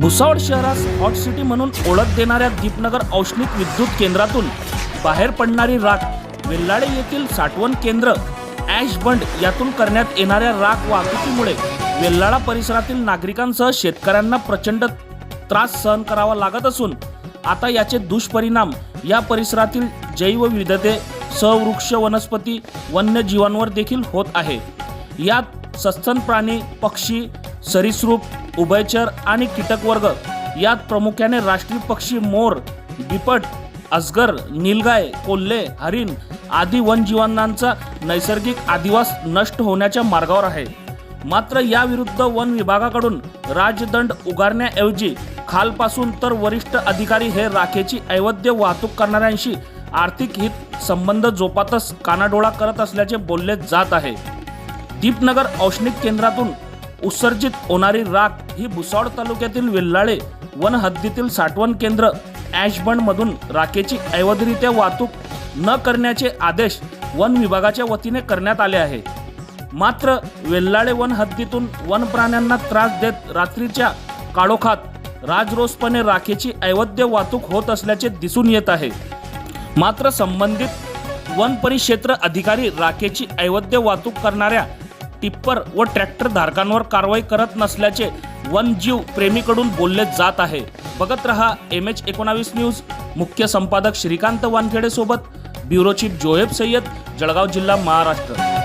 Bhusawal शहरास hot city म्हणून ओळख देणाऱ्या दीपनगर औष्णिक विद्युत केंद्रातून बाहेर पडणारी राख वेल्लाडे येथील साठवण केंद्र ॲश बंड यातून करण्यात येणाऱ्या राख वाहतुकीमुळे वेल्लाळा परिसरातील नागरिकांसह शेतकऱ्यांना प्रचंड त्रास सहन करावा लागत असून आता याचे दुष्परिणाम या परिसरातील जैवविविधते सवृक्ष वनस्पती वन्यजीवांवर देखील होत आहे. यात सस्तन प्राणी पक्षी सरीसृप उभयचर आणि कीटकवर्ग यात प्रामुख्याने राष्ट्रीय पक्षी मोर बिपट अजगर नीलगाय कोल्हे हरिण आदी वनजीवांनांचा नैसर्गिक आदिवास नष्ट होण्याच्या मार्गावर आहे. मात्र याविरुद्ध वन विभागाकडून राजदंड उगारण्याऐवजी खालपासून तर वरिष्ठ अधिकारी हे राखेची अवैध वाहतूक करणाऱ्यांशी आर्थिक हित संबंध जोपातच कानाडोळा करत असल्याचे बोलले जात आहे. दीपनगर औष्णिक केंद्रातून उत्सर्जित होणारी राख ही भुसावळ तालुक्यातील वेल्लाळे वन हद्दीतील साठवण केंद्र मधून राखेची अवैधरित्या वाहतूक न करण्याचे आदेश वन विभागाच्या वतीने करण्यात आले आहे. मात्र वेल्लाळे वन हद्दीतून वन प्राण्यांना त्रास देत रात्रीच्या काळोखात राजरोसपणे राखेची अवैध वाहतूक होत असल्याचे दिसून येत आहे. मात्र संबंधित वन परिक्षेत्र अधिकारी राखेची अवैध वाहतूक करणाऱ्या टिप्पर व ट्रॅक्टर धारकांवर कारवाई करत नसल्याचे वनजीव प्रेमीकडून बोलले जात आहे. बघत रहा एम एच एकोणावीस न्यूज. मुख्य संपादक श्रीकांत वानखेडे सोबत ब्युरो चीफ जोहेब सय्यद जळगाव जिल्हा महाराष्ट्र.